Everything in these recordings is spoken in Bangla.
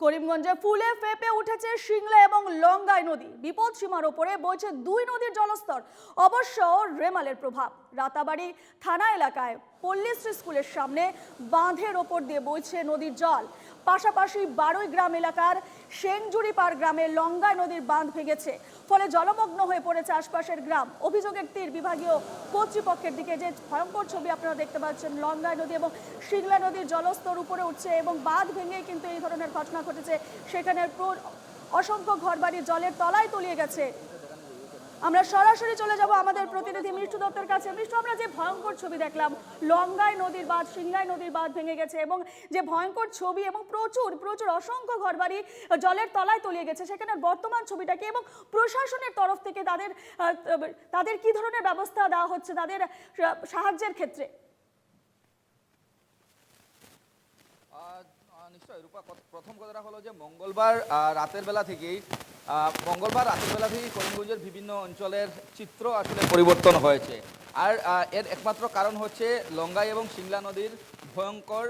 করিমগঞ্জে ফুলে ফেপে উঠেছে সিংলা এবং লঙ্গাই নদী। বিপদ সীমার ওপরে বইছে দুই নদীর জলস্তর। অবশ্য রেমালের প্রভাব। রাতাবাড়ি থানা এলাকায় পল্লীশ্রী স্কুলের সামনে বাঁধের ওপর দিয়ে বইছে নদীর জল। পাশাপাশি বারোই গ্রাম এলাকার সেংজুরি পার গ্রামে লঙ্গাই নদীর বাঁধ ভেঙেছে। ফলে জলমগ্ন হয়ে পড়েছে আশপাশের গ্রাম। অভিযোগের তীর। বিভাগীয় কর্তৃপক্ষের দিকে যে ভয়ঙ্কর ছবি আপনারা দেখতে পাচ্ছেন লঙ্গাই নদী এবং সিংলা নদীর জলস্তর উপরে উঠছে এবং বাঁধ ভেঙে কিন্তু এই ধরনের ঘটনা ঘটেছে। সেখানে অসংখ্য ঘরবাড়ি জলের তলায় তলিয়ে গেছে। আমরা সরাসরি চলে যাব আমাদের প্রতিনিধি মিষ্টু দত্তের কাছে। মিষ্টু, আমরা যে ভয়ঙ্কর ছবি দেখলাম, লঙ্গাই নদীর বাঁধ, সিংগাই নদীর বাঁধ ভেঙে গেছে এবং যে ভয়ঙ্কর ছবি এবং প্রচুর প্রচুর অসংখ্য ঘরবাড়ি জলের তলায় তলিয়ে গেছে, সেখানে বর্তমান ছবিটাকে এবং প্রশাসনের তরফ থেকে তাদের তাদের কি ধরনের ব্যবস্থা দেওয়া হচ্ছে, তাদের সাহায্যের ক্ষেত্রে? আহ, নিশ্চয়ই রূপা প্রথম কথাটা হলো যে মঙ্গলবার রাতের বেলা থেকেই মঙ্গলবার রাতের বেলা থেকেই করিমগঞ্জের বিভিন্ন অঞ্চলের চিত্র আসলে পরিবর্তন হয়েছে। আর এর একমাত্র কারণ হচ্ছে লঙ্গাই এবং সিংলা নদীর ভয়ঙ্কর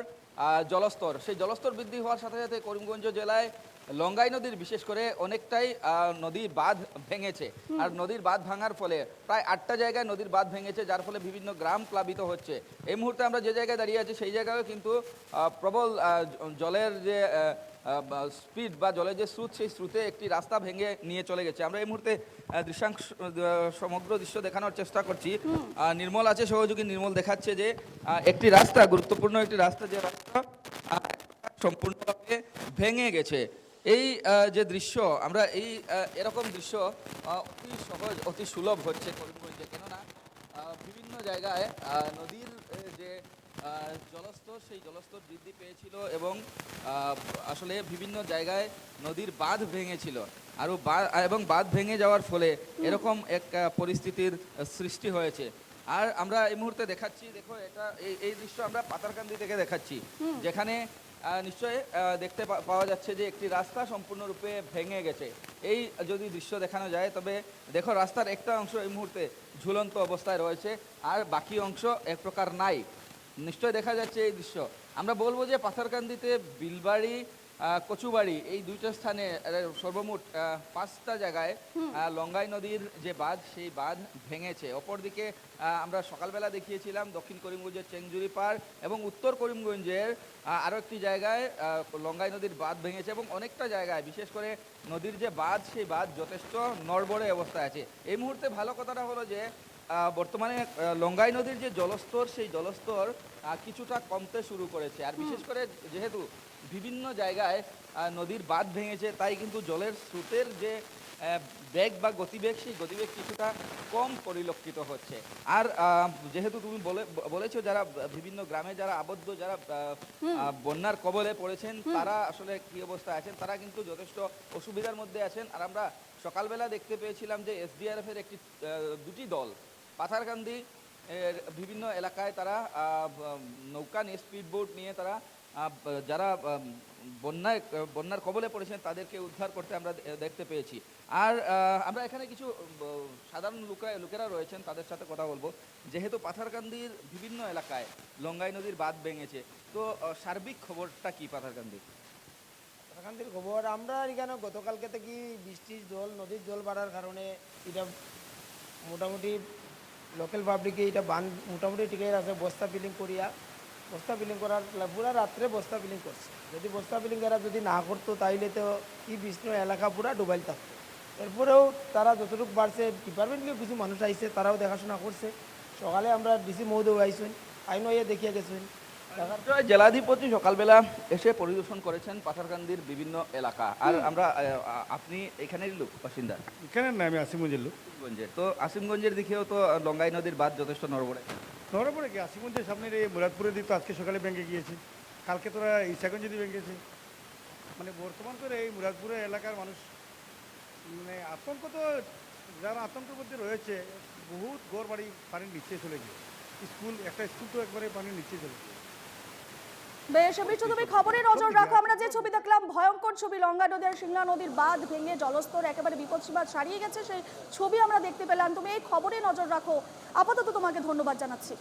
জলস্তর। সেই জলস্তর বৃদ্ধি হওয়ার সাথে সাথে করিমগঞ্জ জেলায় লঙ্গাই নদীর বিশেষ করে অনেকটাই আহ, নদী বাঁধ ভেঙেছে। আর নদীর বাঁধ ভাঙার ফলে প্রায় আটটা জায়গায় নদীর বাঁধ ভেঙেছে যার ফলে বিভিন্ন গ্রাম প্লাবিত হচ্ছে। এই মুহূর্তে আমরা যে জায়গায় দাঁড়িয়ে আছি সেই জায়গায়ও কিন্তু প্রবল জলের যে স্পিড বা জলের যে স্রোত সেই স্রোতে একটি রাস্তা ভেঙে নিয়ে চলে গেছে। আমরা এই মুহূর্তে দৃশ্যাংশ সমগ্র দৃশ্য দেখানোর চেষ্টা করছি। নির্মল আছে সহযোগী নির্মল দেখাচ্ছে যে একটি রাস্তা গুরুত্বপূর্ণ একটি রাস্তা যে রাস্তা সম্পূর্ণভাবে ভেঙে গেছে। এই যে দৃশ্য আমরা এই এরকম দৃশ্য অতি সহজ অতি সুলভ হচ্ছে করিমগঞ্জে। কেননা বিভিন্ন জায়গায় নদীর যে জলস্তর সেই জলস্তর বৃদ্ধি পেয়েছিল এবং আসলে বিভিন্ন জায়গায় নদীর বাঁধ ভেঙেছিল। আরও বা- এবং বাঁধ ভেঙে যাওয়ার ফলে এরকম এক পরিস্থিতির সৃষ্টি হয়েছে। আর আমরা এই মুহূর্তে দেখাচ্ছি দেখো এটা এই এই দৃশ্য আমরা পাতারকান্দি থেকে দেখাচ্ছি। যেখানে নিশ্চয়ই দেখতে পাওয়া যাচ্ছে যে একটি রাস্তা সম্পূর্ণরূপে ভেঙে গেছে। এই যদি দৃশ্য দেখানো যায়, তবে দেখো রাস্তার একটা অংশ এই মুহূর্তে ঝুলন্ত অবস্থায় রয়েছে, আর বাকি অংশ এক প্রকার নাই। নিশ্চয় দেখা যাচ্ছে এই দৃশ্য। আমরা বলব যে পাথরকান্দিতে বিলবাড়ি কচুবাড়ি এই দুইটা স্থানে সর্বমোট পাঁচটা জায়গায় লঙ্গাই নদীর যে বাঁধ সেই বাঁধ ভেঙেছে। অপরদিকে আমরা সকালবেলা দেখিয়েছিলাম দক্ষিণ করিমগঞ্জের চেংজুরি পার এবং উত্তর করিমগঞ্জের আরও একটি জায়গায় লঙ্গাই নদীর বাঁধ ভেঙেছে এবং অনেকটা জায়গায় বিশেষ করে নদীর যে বাঁধ সেই বাঁধ যথেষ্ট নড়বড়ে অবস্থায় আছে। এই মুহূর্তে ভালো কথাটা হলো যে বর্তমানে লঙ্গাই নদীর যে জলস্তর সেই জলস্তর কিছুটা কমতে শুরু করেছে। আর বিশেষ করে যেহেতু বিভিন্ন জায়গায় নদীর বাঁধ ভেঙেছে তাই কিন্তু জলের স্রোতের যে বেগ বা গতিবেগ সেই গতিবেগ কিছুটা কম পরিলক্ষিত হচ্ছে। আর যেহেতু তুমি বলে বলেছ যারা বিভিন্ন গ্রামে যারা আবদ্ধ যারা বন্যার কবলে পড়েছেন তারা আসলে কি অবস্থায় আছেন? তারা কিন্তু যথেষ্ট অসুবিধার মধ্যে আছেন। আর আমরা সকালবেলা দেখতে পেয়েছিলাম যে এসডিআরএফ এর একটি দুটি দল পাথারকান্দি এর বিভিন্ন এলাকায় তারা নৌকা নিয়ে স্পিড বোট নিয়ে তারা যারা বন্যায়, বন্যার কবলে পড়েছেন তাদেরকে উদ্ধার করতে আমরা দেখতে পেয়েছি। আর আমরা এখানে কিছু সাধারণ লোকা লোকেরা রয়েছেন, তাদের সাথে কথা বলব। যেহেতু পাথারকান্দির বিভিন্ন এলাকায় লঙ্গাই নদীর বাঁধ ভেঙেছে, তো সার্বিক খবরটা কি পাথারকান্দির? এখানকার খবর, আমরা এখানে গতকালকে থেকে বৃষ্টির জল, নদীর জল বাড়ার কারণে এটা মোটামুটি লোকাল পাবলিকে এটা বান মোটামুটি টিকে আছে, বস্তা বিলিং করিয়া, বস্তা বিলিং করার পুরা রাত্রে বস্তা বিলিং করছে। যদি বস্তা বিলিং এরা যদি না করতো, তাইলে তো এই বিষ্ণু এলাকা পুরা ডুবাইল থাকতো। এরপরেও তারা যতটুকু বাড়ছে ডিপার্টমেন্টকে কিছু মানুষ আইছে, তারাও দেখাশোনা করছে। সকালে আমরা ডিসি মহোদয় আইসুন আইন ইয়ে দেখিয়ে গেছেন জেলাধিপতি সকালবেলা এসে পরিদর্শন করেছেন পাথারকান্দির বিভিন্ন এলাকা। আর আমরা আপনি এখানেরই লোক বাসিন্দা? এখানে না আমি আসিমগঞ্জের লোক। আসিমগঞ্জের তো আসিমগঞ্জের দিকেও তো লঙ্গাই নদীর বাঁধ যথেষ্ট নড়বড়ে। ধরা পড়ে কি? আসিমগঞ্জের সামনের এই মুরাদপুরের দিক তো আজকে সকালে ব্যাংকে গিয়েছে। কালকে তোরা ইসাগঞ্জ যদি গেছে মানে বর্তমান করে এই মুরাদপুরের এলাকার মানুষ মানে আতঙ্ক তো যারা আতঙ্কের মধ্যে রয়েছে বহুত ঘর বাড়ি পানির নিচে চলে গিয়ে স্কুল একটা স্কুল তো একবারে পানির নিচে চলে গিয়ে বেশ বৃষ্টি তুমি খবরে নজর রাখো, আমরা যে ছবি দেখলাম, ভয়ঙ্কর ছবি, লঙ্গা নদী আর সিংলা নদীর বাঁধ ভেঙে জলস্তর একেবারে বিপদসীমা ছাড়িয়ে গেছে, সেই ছবি আমরা দেখতে পেলাম। তুমি এই খবরে নজর রাখো। আপাতত তোমাকে ধন্যবাদ জানাচ্ছি।